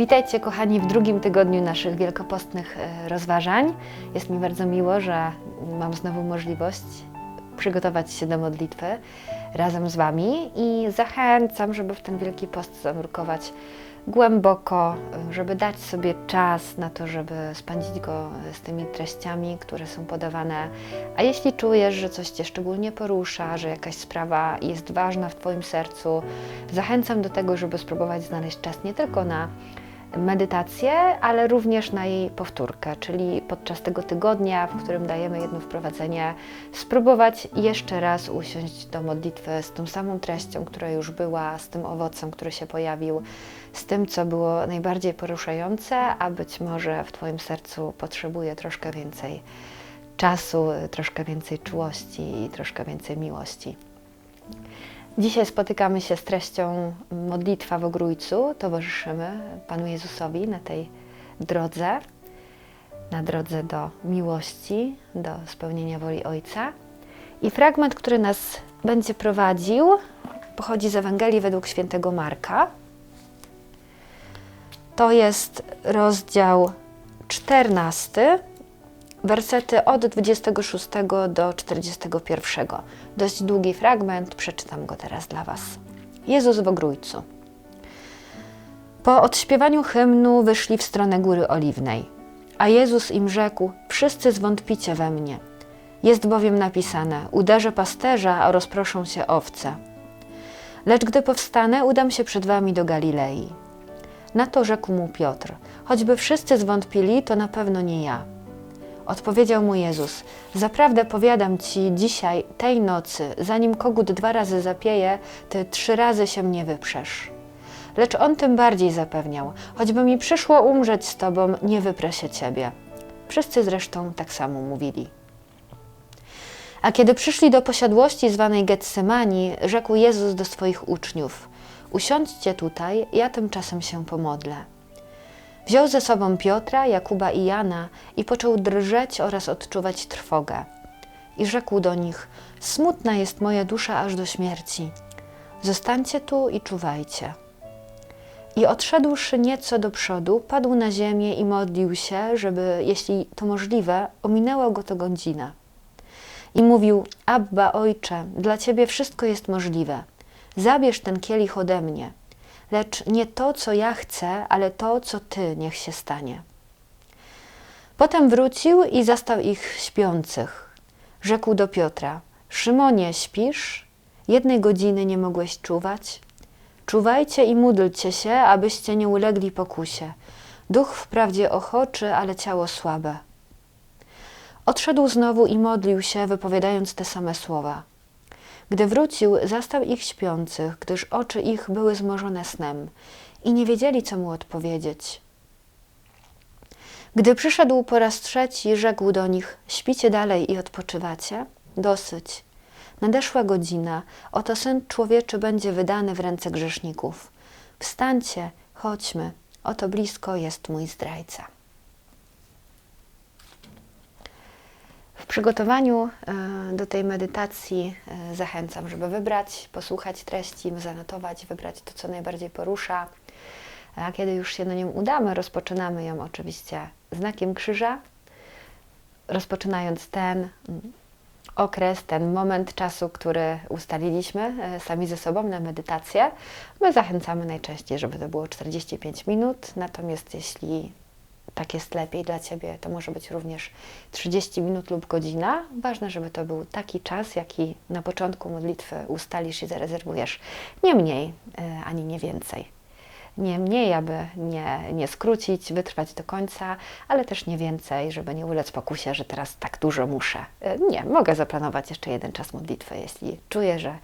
Witajcie kochani w drugim tygodniu naszych wielkopostnych e, rozważań. Jest mi bardzo miło, że mam znowu możliwość przygotować się do modlitwy razem z Wami i zachęcam, żeby w ten Wielki Post zanurkować głęboko, e, żeby dać sobie czas na to, żeby spędzić go z tymi treściami, które są podawane. A jeśli czujesz, że coś Cię szczególnie porusza, że jakaś sprawa jest ważna w Twoim sercu, zachęcam do tego, żeby spróbować znaleźć czas nie tylko na medytację, ale również na jej powtórkę, czyli podczas tego tygodnia, w którym dajemy jedno wprowadzenie, spróbować jeszcze raz usiąść do modlitwy z tą samą treścią, która już była, z tym owocem, który się pojawił, z tym, co było najbardziej poruszające, a być może w Twoim sercu potrzebuje troszkę więcej czasu, troszkę więcej czułości i troszkę więcej miłości. Dzisiaj spotykamy się z treścią modlitwa w Ogrójcu. Towarzyszymy Panu Jezusowi na tej drodze, na drodze do miłości, do spełnienia woli Ojca. I fragment, który nas będzie prowadził, pochodzi z Ewangelii według świętego Marka. To jest rozdział 14, wersety od 26 do 41. Dość długi fragment, przeczytam go teraz dla Was. Jezus w ogrójcu. Po odśpiewaniu hymnu wyszli w stronę Góry Oliwnej, a Jezus im rzekł: Wszyscy zwątpicie we mnie. Jest bowiem napisane: Uderzę pasterza, a rozproszą się owce. Lecz gdy powstanę, udam się przed wami do Galilei. Na to rzekł mu Piotr: Choćby wszyscy zwątpili, to na pewno nie ja. Odpowiedział mu Jezus: Zaprawdę powiadam ci dzisiaj, tej nocy, zanim kogut dwa razy zapieje, ty trzy razy się mnie wyprzesz. Lecz on tym bardziej zapewniał: Choćby mi przyszło umrzeć z tobą, nie wyprę się ciebie. Wszyscy zresztą tak samo mówili. A kiedy przyszli do posiadłości zwanej Getsemani, rzekł Jezus do swoich uczniów: Usiądźcie tutaj, ja tymczasem się pomodlę. Wziął ze sobą Piotra, Jakuba i Jana i począł drżeć oraz odczuwać trwogę. I rzekł do nich: Smutna jest moja dusza aż do śmierci. Zostańcie tu i czuwajcie. I odszedłszy nieco do przodu, padł na ziemię i modlił się, żeby, jeśli to możliwe, ominęła go to godzina. I mówił: Abba, ojcze, dla ciebie wszystko jest możliwe. Zabierz ten kielich ode mnie lecz nie to, co ja chcę, ale to, co Ty niech się stanie. Potem wrócił i zastał ich śpiących. Rzekł do Piotra: Szymonie, śpisz? Jednej godziny nie mogłeś czuwać? Czuwajcie i módlcie się, abyście nie ulegli pokusie. Duch wprawdzie ochoczy, ale ciało słabe. Odszedł znowu i modlił się, wypowiadając te same słowa. Gdy wrócił, zastał ich śpiących, gdyż oczy ich były zmorzone snem i nie wiedzieli, co mu odpowiedzieć. Gdy przyszedł po raz trzeci, rzekł do nich: Śpicie dalej i odpoczywacie? Dosyć. Nadeszła godzina, oto syn człowieczy będzie wydany w ręce grzeszników. Wstańcie, chodźmy, oto blisko jest mój zdrajca. W przygotowaniu e, do tej medytacji e, zachęcam, żeby wybrać, posłuchać treści, zanotować, wybrać to, co najbardziej porusza. A kiedy już się na nią udamy, rozpoczynamy ją oczywiście znakiem krzyża, rozpoczynając ten mm, okres, ten moment czasu, który ustaliliśmy e, sami ze sobą na medytację. My zachęcamy najczęściej, żeby to było 45 minut, natomiast jeśli tak jest lepiej dla Ciebie, to może być również 30 minut lub godzina. Ważne, żeby to był taki czas, jaki na początku modlitwy ustalisz i zarezerwujesz. Nie mniej e, ani nie więcej. Nie mniej, aby nie, nie skrócić, wytrwać do końca, ale też nie więcej, żeby nie ulec pokusie, że teraz tak dużo muszę. E, nie, mogę zaplanować jeszcze jeden czas modlitwy, jeśli czuję, że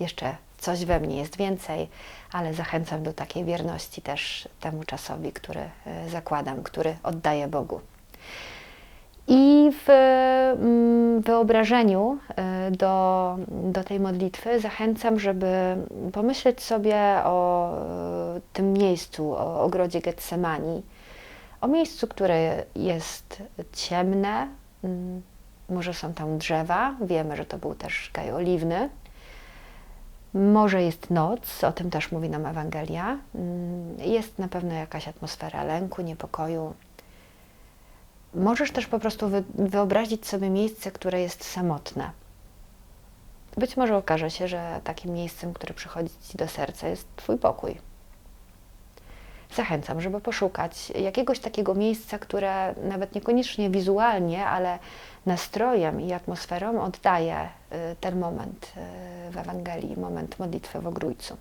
jeszcze coś we mnie jest więcej, ale zachęcam do takiej wierności też temu czasowi, który e, zakładam, który oddaję Bogu. I w mm, wyobrażeniu e, do, do tej modlitwy zachęcam, żeby pomyśleć sobie o e, tym miejscu, o ogrodzie Getsemani, o miejscu, które jest ciemne, może są tam drzewa, wiemy, że to był też gaj oliwny, Może jest noc, o tym też mówi nam Ewangelia. Mm, Jest na pewno jakaś atmosfera lęku, niepokoju. Możesz też po prostu wy- wyobrazić sobie miejsce, które jest samotne. Być może okaże się, że takim miejscem, które przychodzi Ci do serca, jest Twój pokój. Zachęcam, żeby poszukać jakiegoś takiego miejsca, które nawet niekoniecznie wizualnie, ale nastrojem i atmosferą oddaje y, ten moment y, w Ewangelii, moment modlitwy w ogrójcu.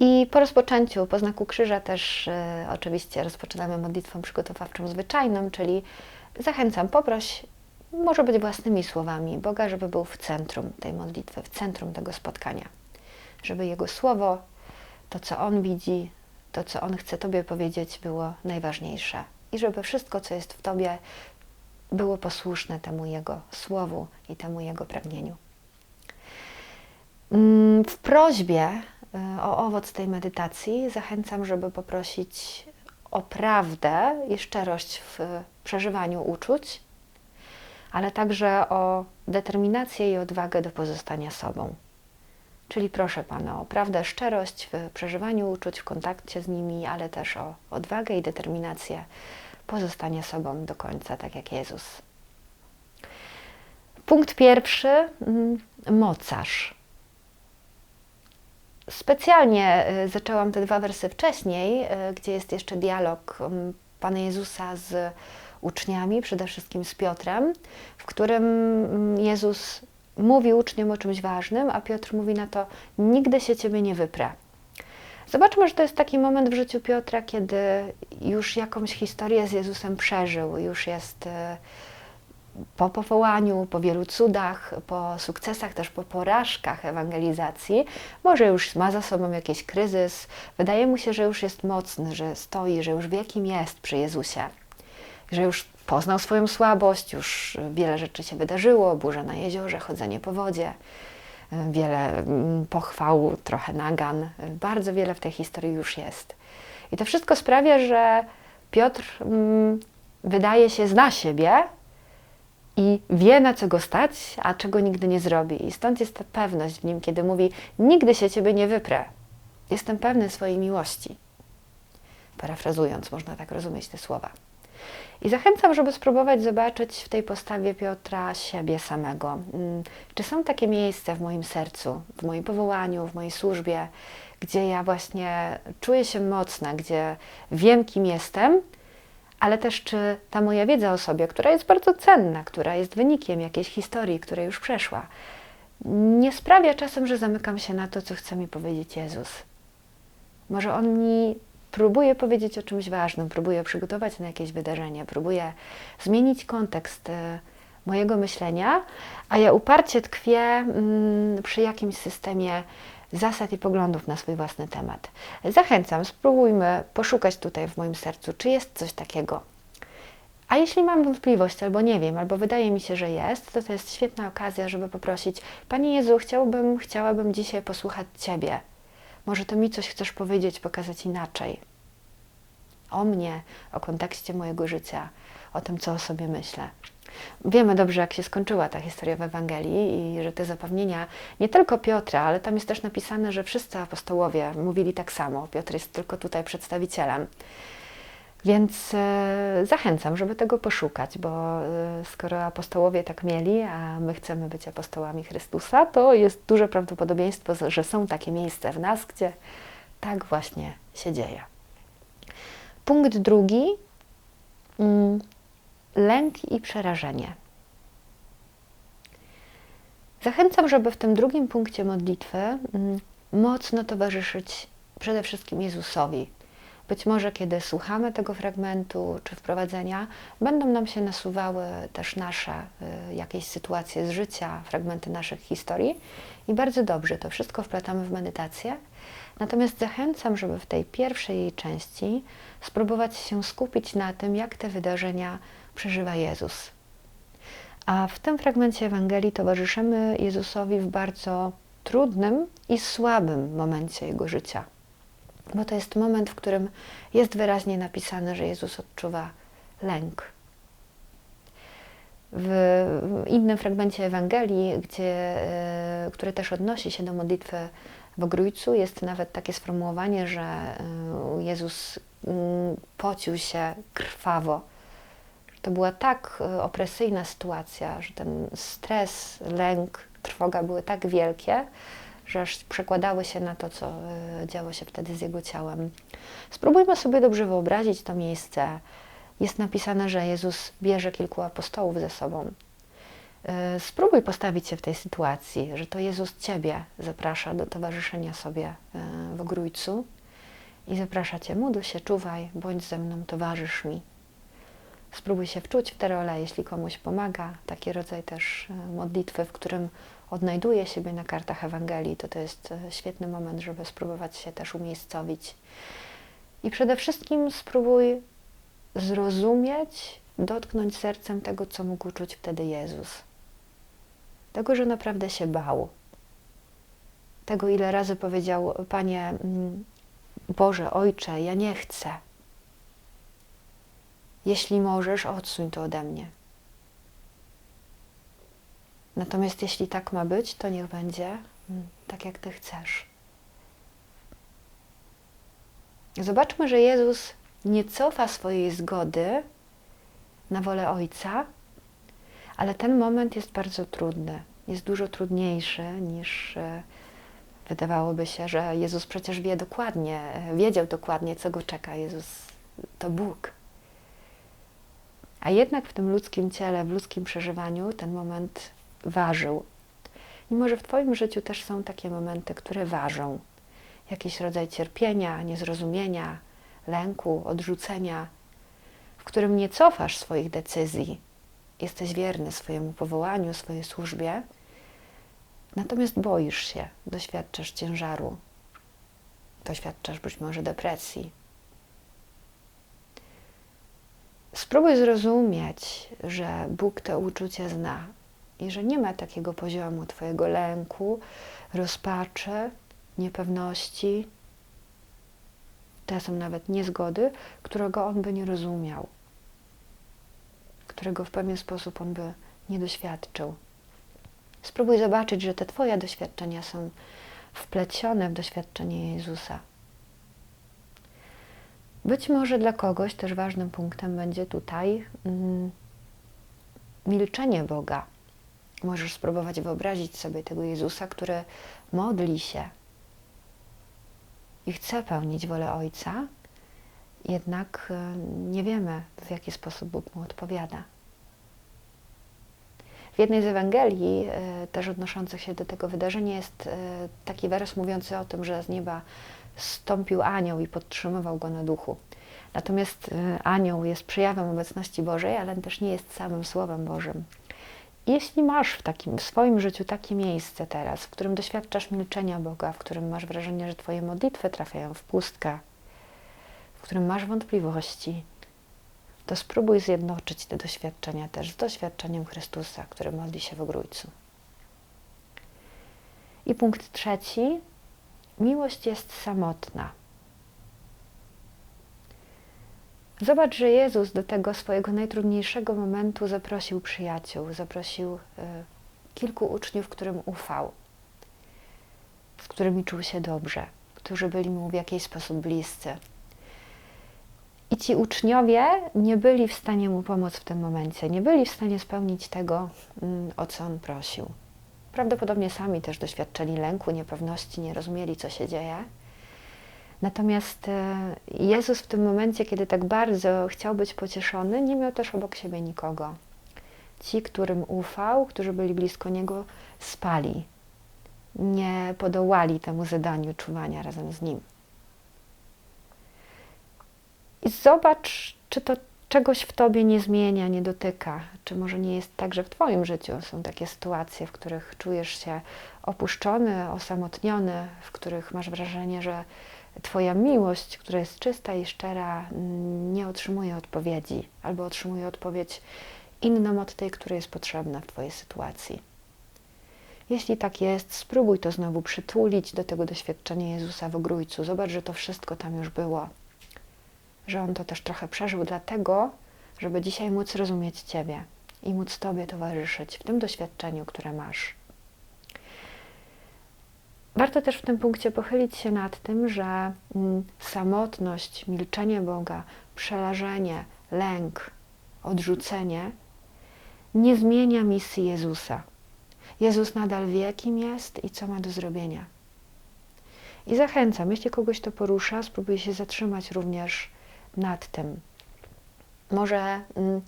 I po rozpoczęciu, po znaku krzyża też y, oczywiście rozpoczynamy modlitwą przygotowawczą zwyczajną, czyli zachęcam, poproś, może być własnymi słowami Boga, żeby był w centrum tej modlitwy, w centrum tego spotkania. Żeby Jego słowo, to co On widzi, to co On chce Tobie powiedzieć, było najważniejsze. I żeby wszystko, co jest w Tobie, było posłuszne temu Jego słowu i temu Jego pragnieniu. Mm, W prośbie y, o owoc tej medytacji zachęcam, żeby poprosić o prawdę i szczerość w przeżywaniu uczuć, ale także o determinację i odwagę do pozostania sobą. Czyli proszę Pana o prawdę, szczerość w przeżywaniu uczuć, w kontakcie z nimi, ale też o odwagę i determinację pozostania sobą do końca, tak jak Jezus. Punkt pierwszy, mm, mocarz. Specjalnie y, zaczęłam te dwa wersy wcześniej, y, gdzie jest jeszcze dialog mm, Pana Jezusa z uczniami, przede wszystkim z Piotrem, w którym mm, Jezus mówi uczniom o czymś ważnym, a Piotr mówi na to: Nigdy się ciebie nie wyprę. Zobaczmy, że to jest taki moment w życiu Piotra, kiedy już jakąś historię z Jezusem przeżył, już jest e, po powołaniu, po wielu cudach, po sukcesach, też po porażkach ewangelizacji. Może już ma za sobą jakiś kryzys, wydaje mu się, że już jest mocny, że stoi, że już wie, kim jest przy Jezusie, że już poznał swoją słabość, już wiele rzeczy się wydarzyło, burza na jeziorze, chodzenie po wodzie wiele mm, pochwał, trochę nagan, bardzo wiele w tej historii już jest. I to wszystko sprawia, że Piotr mm, wydaje się zna siebie i wie na co go stać, a czego nigdy nie zrobi. I stąd jest ta pewność w nim, kiedy mówi: Nigdy się ciebie nie wyprę. Jestem pewny swojej miłości. Parafrazując, można tak rozumieć te słowa. I zachęcam, żeby spróbować zobaczyć w tej postawie Piotra siebie samego. Mm, Czy są takie miejsca w moim sercu, w moim powołaniu, w mojej służbie, gdzie ja właśnie czuję się mocna, gdzie wiem, kim jestem, ale też czy ta moja wiedza o sobie, która jest bardzo cenna, która jest wynikiem jakiejś historii, która już przeszła, nie sprawia czasem, że zamykam się na to, co chce mi powiedzieć Jezus. Może On mi próbuje powiedzieć o czymś ważnym, próbuje przygotować na jakieś wydarzenie, próbuje zmienić kontekst e, mojego myślenia, a ja uparcie tkwię mm, przy jakimś systemie zasad i poglądów na swój własny temat. Zachęcam, spróbujmy poszukać tutaj w moim sercu, czy jest coś takiego. A jeśli mam wątpliwość, albo nie wiem, albo wydaje mi się, że jest, to to jest świetna okazja, żeby poprosić: Panie Jezu, chciałbym, chciałabym dzisiaj posłuchać Ciebie. Może Ty mi coś chcesz powiedzieć, pokazać inaczej. O mnie, o kontekście mojego życia, o tym, co o sobie myślę. Wiemy dobrze, jak się skończyła ta historia w Ewangelii i że te zapewnienia nie tylko Piotra, ale tam jest też napisane, że wszyscy apostołowie mówili tak samo. Piotr jest tylko tutaj przedstawicielem. Więc e, zachęcam, żeby tego poszukać, bo e, skoro apostołowie tak mieli, a my chcemy być apostołami Chrystusa, to jest duże prawdopodobieństwo, że są takie miejsca w nas, gdzie tak właśnie się dzieje. Punkt drugi. Mm, lęk i przerażenie. Zachęcam, żeby w tym drugim punkcie modlitwy mm, mocno towarzyszyć przede wszystkim Jezusowi. Być może, kiedy słuchamy tego fragmentu czy wprowadzenia, będą nam się nasuwały też nasze y, jakieś sytuacje z życia, fragmenty naszych historii i bardzo dobrze to wszystko wplatamy w medytację. Natomiast zachęcam, żeby w tej pierwszej części spróbować się skupić na tym, jak te wydarzenia przeżywa Jezus. A w tym fragmencie Ewangelii towarzyszymy Jezusowi w bardzo trudnym i słabym momencie Jego życia. Bo to jest moment, w którym jest wyraźnie napisane, że Jezus odczuwa lęk. W innym fragmencie Ewangelii, gdzie, e, który też odnosi się do modlitwy w Ogrójcu, jest nawet takie sformułowanie, że e, Jezus mm, pocił się krwawo. To była tak e, opresyjna sytuacja, że ten stres, lęk, trwoga były tak wielkie, że aż przekładały się na to, co e, działo się wtedy z jego ciałem. Spróbujmy sobie dobrze wyobrazić to miejsce. Jest napisane, że Jezus bierze kilku apostołów ze sobą. E, Spróbuj postawić się w tej sytuacji, że to Jezus Ciebie zaprasza do towarzyszenia sobie e, w ogrójcu i zaprasza Cię, módl się, czuwaj, bądź ze mną, towarzysz mi. Spróbuj się wczuć w tę rolę, jeśli komuś pomaga. Taki rodzaj też modlitwy, w którym odnajduje siebie na kartach Ewangelii, to to jest e, świetny moment, żeby spróbować się też umiejscowić. I przede wszystkim spróbuj zrozumieć, dotknąć sercem tego, co mógł czuć wtedy Jezus. Tego, że naprawdę się bał. Tego, ile razy powiedział, Panie mm, Boże, Ojcze, ja nie chcę. Jeśli możesz, odsuń to ode mnie. Natomiast jeśli tak ma być, to niech będzie mm, tak, jak Ty chcesz. Zobaczmy, że Jezus nie cofa swojej zgody na wolę Ojca, ale ten moment jest bardzo trudny. Jest dużo trudniejszy niż e, wydawałoby się, że Jezus przecież wie dokładnie, e, wiedział dokładnie, co go czeka. Jezus to Bóg. A jednak w tym ludzkim ciele, w ludzkim przeżywaniu ten moment ważył. I może w Twoim życiu też są takie momenty, które ważą. Jakiś rodzaj cierpienia, niezrozumienia, lęku, odrzucenia, w którym nie cofasz swoich decyzji. Jesteś wierny swojemu powołaniu, swojej służbie, natomiast boisz się, doświadczasz ciężaru, doświadczasz być może depresji. Spróbuj zrozumieć, że Bóg to uczucie zna i że nie ma takiego poziomu Twojego lęku, rozpaczy, niepewności, czasem nawet niezgody, którego On by nie rozumiał, którego w pewien sposób On by nie doświadczył. Spróbuj zobaczyć, że te Twoje doświadczenia są wplecione w doświadczenie Jezusa. Być może dla kogoś też ważnym punktem będzie tutaj mm, milczenie Boga. Możesz spróbować wyobrazić sobie tego Jezusa, który modli się i chce pełnić wolę Ojca, jednak e, nie wiemy, w jaki sposób Bóg mu odpowiada. W jednej z Ewangelii, e, też odnoszących się do tego wydarzenia, jest e, taki wers mówiący o tym, że z nieba stąpił anioł i podtrzymywał go na duchu. Natomiast anioł jest przejawem obecności Bożej, ale też nie jest samym Słowem Bożym. Jeśli masz w, takim, w swoim życiu takie miejsce teraz, w którym doświadczasz milczenia Boga, w którym masz wrażenie, że Twoje modlitwy trafiają w pustkę, w którym masz wątpliwości, to spróbuj zjednoczyć te doświadczenia też z doświadczeniem Chrystusa, który modli się w ogrójcu. I punkt trzeci. Miłość jest samotna. Zobacz, że Jezus do tego swojego najtrudniejszego momentu zaprosił przyjaciół, zaprosił y, kilku uczniów, którym ufał, z którymi czuł się dobrze, którzy byli mu w jakiś sposób bliscy. I ci uczniowie nie byli w stanie mu pomóc w tym momencie, nie byli w stanie spełnić tego, mm, o co on prosił. Prawdopodobnie sami też doświadczyli lęku, niepewności, nie rozumieli, co się dzieje. Natomiast e, Jezus w tym momencie, kiedy tak bardzo chciał być pocieszony, nie miał też obok siebie nikogo. Ci, którym ufał, którzy byli blisko Niego, spali. Nie podołali temu zadaniu czuwania razem z Nim. I zobacz, czy to czegoś w Tobie nie zmienia, nie dotyka. Czy może nie jest tak, że w Twoim życiu są takie sytuacje, w których czujesz się opuszczony, osamotniony, w których masz wrażenie, że Twoja miłość, która jest czysta i szczera, nie otrzymuje odpowiedzi, albo otrzymuje odpowiedź inną od tej, która jest potrzebna w Twojej sytuacji. Jeśli tak jest, spróbuj to znowu przytulić do tego doświadczenia Jezusa w ogrójcu. Zobacz, że to wszystko tam już było. Że On to też trochę przeżył dlatego, żeby dzisiaj móc rozumieć Ciebie. i móc Tobie towarzyszyć w tym doświadczeniu, które masz. Warto też w tym punkcie pochylić się nad tym, że mm, samotność, milczenie Boga, przerażenie, lęk, odrzucenie nie zmienia misji Jezusa. Jezus nadal wie, kim jest i co ma do zrobienia. I zachęcam, jeśli kogoś to porusza, spróbuj się zatrzymać również nad tym. Może mm,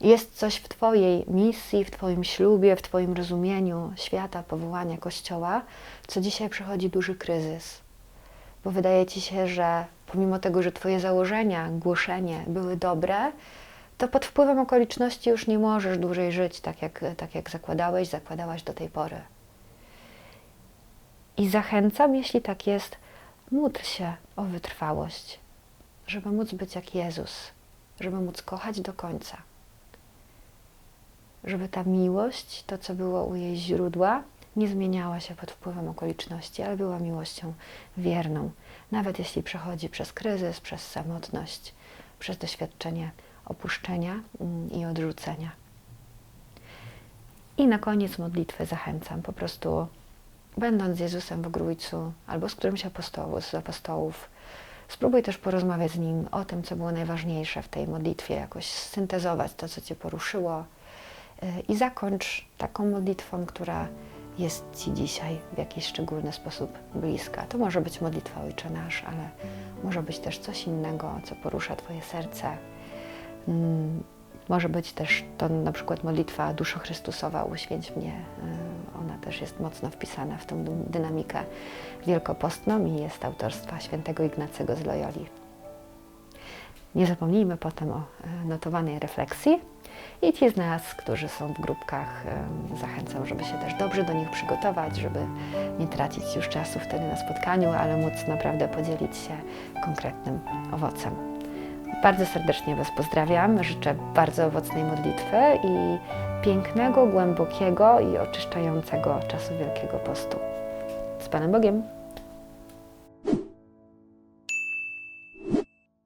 jest coś w Twojej misji, w Twoim ślubie, w Twoim rozumieniu świata, powołania Kościoła, co dzisiaj przechodzi duży kryzys. Bo wydaje Ci się, że pomimo tego, że Twoje założenia, głoszenie były dobre, to pod wpływem okoliczności już nie możesz dłużej żyć tak, jak, tak jak zakładałeś, zakładałaś do tej pory. I zachęcam, jeśli tak jest, módl się o wytrwałość, żeby móc być jak Jezus, żeby móc kochać do końca. Żeby ta miłość, to co było u jej źródła, nie zmieniała się pod wpływem okoliczności, ale była miłością wierną, nawet jeśli przechodzi przez kryzys, przez samotność, przez doświadczenie opuszczenia mm, i odrzucenia. I na koniec modlitwy zachęcam po prostu, będąc z Jezusem w Grójcu albo z którymś apostołu, z apostołów, spróbuj też porozmawiać z Nim o tym, co było najważniejsze w tej modlitwie, jakoś syntezować to, co Cię poruszyło i zakończ taką modlitwą, która jest Ci dzisiaj w jakiś szczególny sposób bliska. To może być modlitwa Ojcze Nasz, ale może być też coś innego, co porusza Twoje serce. Mm, Może być też to na przykład modlitwa Duszo Chrystusowa, uświęć mnie. Y, Ona też jest mocno wpisana w tą dynamikę wielkopostną i jest autorstwa świętego Ignacego z Loyoli. Nie zapomnijmy potem o y, notowanej refleksji. I ci z nas, którzy są w grupkach, zachęcam, żeby się też dobrze do nich przygotować, żeby nie tracić już czasu wtedy na spotkaniu, ale móc naprawdę podzielić się konkretnym owocem. Bardzo serdecznie Was pozdrawiam. Życzę bardzo owocnej modlitwy i pięknego, głębokiego i oczyszczającego czasu Wielkiego Postu. Z Panem Bogiem!